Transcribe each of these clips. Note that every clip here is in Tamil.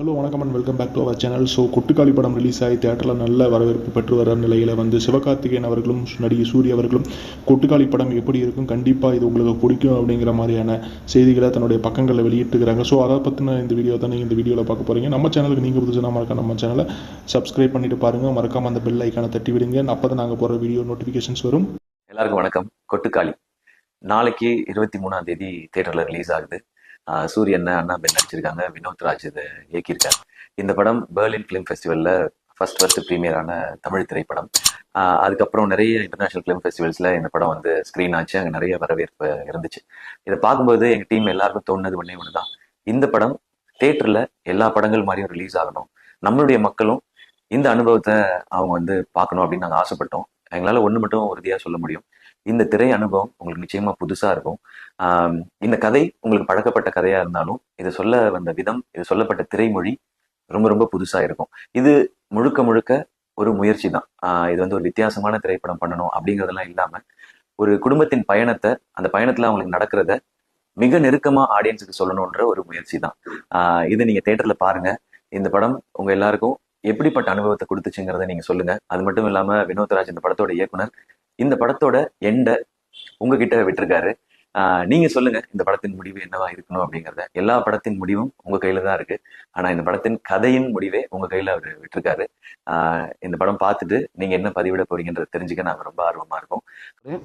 ஹலோ வணக்கம் and welcome back to our channel so Kottukkaali படம் ரிலீஸ் ஆகி தேட்டரில் நல்ல வரவேற்பு பெற்று வர நிலையில் வந்து சிவகார்த்திகேயன் அவர்களும் நடிகை சூரிய அவர்களும் கொட்டுக்காளி படம் எப்படி இருக்கும் கண்டிப்பாக இது உங்களுக்கு பிடிக்கும் அப்படிங்கிற மாதிரியான செய்திகளை தன்னுடைய பக்கங்களில் வெளியிட்டுக்கிறாங்க ஸோ அதை பற்றின இந்த வீடியோ தான் நீங்கள் இந்த வீடியோவில் பார்க்க போகிறீங்க நம்ம சேனலுக்கு நீங்கள் புதுசுனா மறக்க நம்ம சேனலை சப்ஸ்கிரைப் பண்ணிட்டு பாருங்கள் மறக்காமல் அந்த பெல் ஐக்கானை தட்டி விடுங்க. அப்போ தான் நாங்கள் போகிற வீடியோ நோட்டிஃபிகேஷன்ஸ் வரும். எல்லாருக்கும் வணக்கம். கொட்டுக்காளி. நாளைக்கு இருபத்தி மூணாம் தேதி தேட்டரில் ரிலீஸ் ஆகுது. சூரியன் அண்ணா பென் நடிச்சிருக்காங்க. வினோத் ராஜ் இதை இயக்கியிருக்காரு. இந்த படம் பெர்லின் ஃபிலிம் ஃபெஸ்டிவலில் ஃபர்ஸ்ட் ஃபர்ஸ்ட் ப்ரீமியரான தமிழ் திரைப்படம். அதுக்கப்புறம் நிறைய இன்டர்நேஷனல் ஃபிலிம் ஃபெஸ்டிவல்ஸில் இந்த படம் வந்து ஸ்க்ரீன் ஆச்சு. அங்கே நிறைய வரவேற்பு இருந்துச்சு. இதை பார்க்கும்போது எங்கள் டீம் எல்லாருக்கும் தோணுனது ஒன்றே ஒன்று தான் இந்த படம் தேட்டரில் எல்லா படங்கள் மாதிரியும் ரிலீஸ் ஆகணும். நம்மளுடைய மக்களும் இந்த அனுபவத்தை அவங்க வந்து பார்க்கணும் அப்படின்னு நாங்கள் ஆசைப்பட்டோம். எங்களால் ஒன்று மட்டும் உறுதியாக சொல்ல முடியும். இந்த திரை அனுபவம் உங்களுக்கு நிச்சயமாக புதுசாக இருக்கும். இந்த கதை உங்களுக்கு பழக்கப்பட்ட கதையாக இருந்தாலும் இதை சொல்ல வந்த விதம் இது சொல்லப்பட்ட திரைமொழி ரொம்ப ரொம்ப புதுசாக இருக்கும். இது முழுக்க முழுக்க ஒரு முயற்சி தான். இது வந்து ஒரு வித்தியாசமான திரைப்படம் பண்ணணும் அப்படிங்கிறதெல்லாம் இல்லாமல் ஒரு குடும்பத்தின் பயணத்தை அந்த பயணத்தில் அவங்களுக்கு நடக்கிறத மிக நெருக்கமாக ஆடியன்ஸுக்கு சொல்லணுன்ற ஒரு முயற்சி தான். இது நீங்கள் தேட்டரில் பாருங்கள் இந்த படம் உங்கள் எல்லாருக்கும் எப்படிப்பட்ட அனுபவத்தை கொடுத்துச்சுங்கிறத நீங்க சொல்லுங்க. அது மட்டும் இல்லாம வினோத்ராஜ் இந்த படத்தோட இயக்குனர் இந்த படத்தோட எண்டை உங்ககிட்ட விட்டுருக்காரு. நீங்க சொல்லுங்க இந்த படத்தின் முடிவு என்னவா இருக்கணும் அப்படிங்கிறத. எல்லா படத்தின் முடிவும் உங்க கையில தான் இருக்கு. ஆனா இந்த படத்தின் கதையின் முடிவே உங்க கையில அவர் விட்டுருக்காரு. ஆஹ் இந்த படம் பார்த்துட்டு நீங்க என்ன பதிவிட போறீங்கன்றத தெரிஞ்சுக்க நாங்க ரொம்ப ஆர்வமா இருக்கோம்.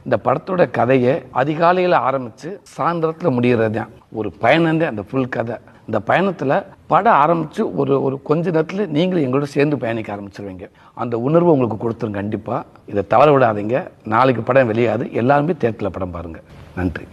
இந்த படத்தோட கதையை அதிகாலையில் ஆரம்பிச்சு சாயந்தரத்துல முடிகிறது தான் ஒரு பயணந்தே அந்த ஃபுல் கதை. இந்த பயணத்தில் படம் ஆரம்பித்து ஒரு ஒரு கொஞ்ச நேரத்தில் நீங்களும் எங்களோட சேர்ந்து பயணிக்க ஆரம்பிச்சிருவீங்க. அந்த உணர்வு உங்களுக்கு கொடுத்துரும் கண்டிப்பாக இதை தவற விடாதீங்க. நாளைக்கு படம் வெளியாது. எல்லாருமே தேட்டரில் படம் பாருங்கள் நன்றி.